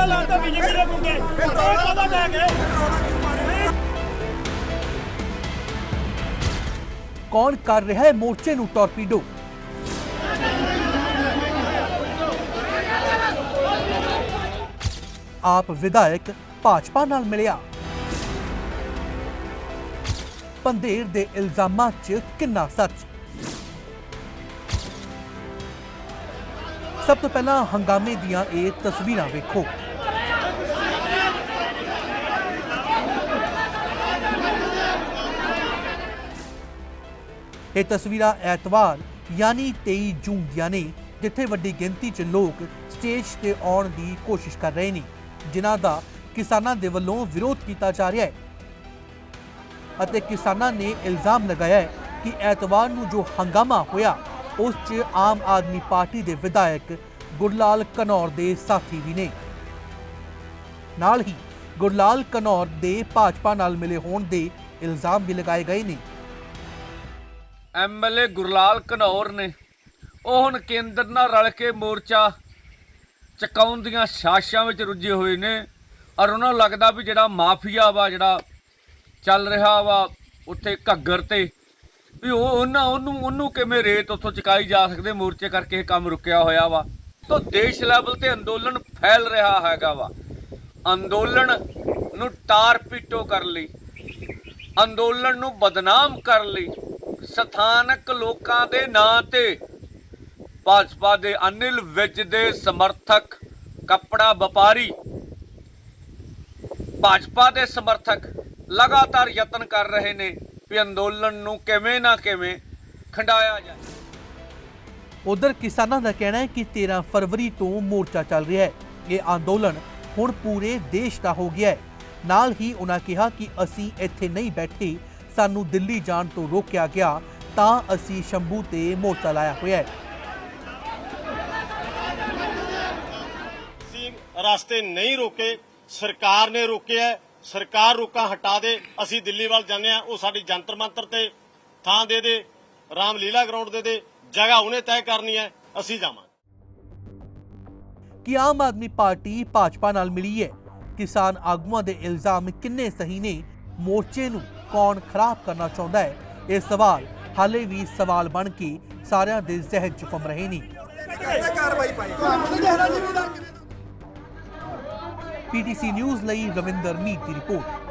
ਆਈਏ ਮੇਰੇ ਮੁੰਡੇ ਪਤਾ ਲੈ ਕੇ? ਕੌਣ ਕਰ ਰਿਹਾ ਹੈ ਮੋਰਚੇ ਨੂੰ ਟਾਰਪੀਡੋ? ਆਪ ਵਿਧਾਇਕ ਭਾਜਪਾ ਨਾਲ ਮਿਲਿਆ। ਪੰਧੇਰ ਦੇ ਇਲਜ਼ਾਮਾਂ 'ਚ ਕਿੰਨਾ ਸੱਚ ਸਭ ਤੋਂ ਪਹਿਲਾਂ ਹੰਗਾਮੇ ਦੀਆਂ ਇਹ ਤਸਵੀਰਾਂ ਵੇਖੋ। ਇਹ ਤਸਵੀਰਾਂ ਐਤਵਾਰ, ਯਾਨੀ 23 ਜੂਨ ਦੀਆਂ ਨੇ, ਜਿੱਥੇ ਵੱਡੀ ਗਿਣਤੀ 'ਚ ਲੋਕ ਸਟੇਜ ਤੇ ਆਉਣ ਦੀ ਕੋਸ਼ਿਸ਼ ਕਰ ਰਹੇ ਨੇ, ਜਿਨ੍ਹਾਂ ਦਾ ਕਿਸਾਨਾਂ ਦੇ ਵੱਲੋਂ ਵਿਰੋਧ ਕੀਤਾ ਜਾ ਰਿਹਾ ਹੈ। ਅਤੇ ਕਿਸਾਨਾਂ ਨੇ ਇਲਜ਼ਾਮ ਲਗਾਇਆ ਹੈ ਕਿ ਐਤਵਾਰ ਨੂੰ ਜੋ ਹੰਗਾਮਾ ਹੋਇਆ, ਉਸ 'ਚ ਆਮ ਆਦਮੀ ਪਾਰਟੀ ਦੇ ਵਿਧਾਇਕ ਗੁਰਲਾਲ ਕਨੌਰ ਦੇ ਸਾਥੀ ਵੀ ਨੇ। ਨਾਲ ਹੀ ਗੁਰਲਾਲ ਕਨੌਰ ਦੇ ਭਾਜਪਾ ਨਾਲ ਮਿਲੇ ਹੋਣ ਦੇ ਇਲਜ਼ਾਮ ਵੀ ਲਗਾਏ ਗਏ ਨੇ। ਐਮਐਲਏ ਗੁਰਲਾਲ ਘਨੌਰ ਨੇ ਉਹ ਹੁਣ ਕੇਂਦਰ ਨਾਲ ਰਲ ਕੇ ਮੋਰਚਾ ਚਕਾਉਣ ਦੀਆਂ ਸਾਸ਼ਾਂ ਵਿੱਚ ਰੁੱਝੇ ਹੋਏ ਨੇ ਔਰ ਉਹਨਾਂ ਨੂੰ ਲੱਗਦਾ ਵੀ ਜਿਹੜਾ ਮਾਫੀਆ ਵਾ, ਜਿਹੜਾ ਚੱਲ ਰਿਹਾ ਵਾ ਉੱਥੇ ਘੱਗਰ ਤੇ, ਵੀ ਉਹ ਉਹਨਾਂ, ਉਹਨੂੰ ਉਹਨੂੰ ਕਿਵੇਂ ਰੇਤ ਉੱਥੋਂ ਚੁਕਾਈ ਜਾ ਸਕਦੇ, ਮੋਰਚੇ ਕਰਕੇ ਇਹ ਕੰਮ ਰੁਕਿਆ ਹੋਇਆ ਵਾ। ਤਾਂ ਦੇਸ਼ ਲੈਵਲ ਤੇ ਅੰਦੋਲਨ ਫੈਲ ਰਿਹਾ ਹੈਗਾ ਵਾ। ਅੰਦੋਲਨ ਨੂੰ ਟਾਰ ਪੀਟੋ ਕਰ ਲਈ, ਅੰਦੋਲਨ ਨੂੰ ਬਦਨਾਮ ਕਰ ਲਈ। ਸਥਾਨਕ ਲੋਕਾਂ ਦੇ ਨਾਂ ਤੇ ਭਾਜਪਾ ਦੇ ਅਨਿਲ ਵਿਜ ਦੇ ਸਮਰਥਕ ਕੱਪੜਾ ਵਪਾਰੀ, ਭਾਜਪਾ ਦੇ ਸਮਰਥਕ ਲਗਾਤਾਰ ਯਤਨ ਕਰ ਰਹੇ ਨੇ ਵੀ ਅੰਦੋਲਨ ਨੂੰ ਕਿਵੇਂ ਨਾ ਕਿਵੇਂ ਖੰਡਾਇਆ ਜਾਏ। ਉਧਰ ਕਿਸਾਨਾਂ ਦਾ ਕਹਿਣਾ ਹੈ ਕਿ 13 ਫਰਵਰੀ ਤੋਂ ਮੋਰਚਾ ਚੱਲ ਰਿਹਾ ਹੈ। ਇਹ ਅੰਦੋਲਨ ਹੁਣ ਪੂਰੇ ਦੇਸ਼ ਦਾ ਹੋ ਗਿਆ ਹੈ। ਨਾਲ ਹੀ ਉਹਨਾਂ ਕਿਹਾ ਕਿ ਅਸੀਂ ਇੱਥੇ ਨਹੀਂ ਬੈਠੇ ਸਾਨੂੰ ਦਿੱਲੀ ਜਾਣ ਤੋਂ ਰੋਕਿਆ ਗਿਆ ਤਾਂ ਅਸੀਂ ਸ਼ੰਭੂ ਤੇ ਮੋਰਚਾ ਲਾਇਆ ਹੋਇਆ ਹੈ। ਰਸਤੇ ਨਹੀਂ ਰੋਕੇ ਸਰਕਾਰ ਨੇ ਰੋਕਿਆ। ਸਰਕਾਰ ਰੋਕਾਂ ਹਟਾ ਦੇ ਅਸੀਂ ਦਿੱਲੀ ਵੱਲ ਜਾਂਦੇ ਆ ਉਹ ਸਾਡੀ ਜੰਤਰ ਮੰਤਰ ਤੇ ਥਾਂ ਦੇ ਦੇ ਰਾਮਲੀਲਾ ਗਰਾਊਂਡ ਦੇ ਦੇ ਜਗ੍ਹਾ ਉਹਨੇ ਤੈਅ ਕਰਨੀ ਹੈ ਅਸੀਂ ਜਾਵਾਂਗੇ। ਕਿ ਆਮ ਆਦਮੀ ਪਾਰਟੀ ਭਾਜਪਾ ਨਾਲ ਮਿਲੀ ਹੈ? ਕਿਸਾਨ ਆਗੂਆਂ ਦੇ ਇਲਜ਼ਾਮ ਕਿੰਨੇ ਸਹੀ ਨੇ? ਮੋਰਚੇ ਨੂੰ ਕੌਣ ਖਰਾਬ ਕਰਨਾ ਚਾਹੁੰਦਾ ਹੈ? ਇਹ ਸਵਾਲ ਹਾਲੇ ਵੀ ਸਵਾਲ ਬਣ ਕੇ ਸਾਰਿਆਂ ਦੇ ਜ਼ਿਹਨ 'ਚ ਘੁੰਮ ਰਹੇ ਨੇ। ਪੀਟੀਸੀ ਨਿਊਜ਼ ਲਈ ਰਵਿੰਦਰ ਮੀਤ ਦੀ ਰਿਪੋਰਟ।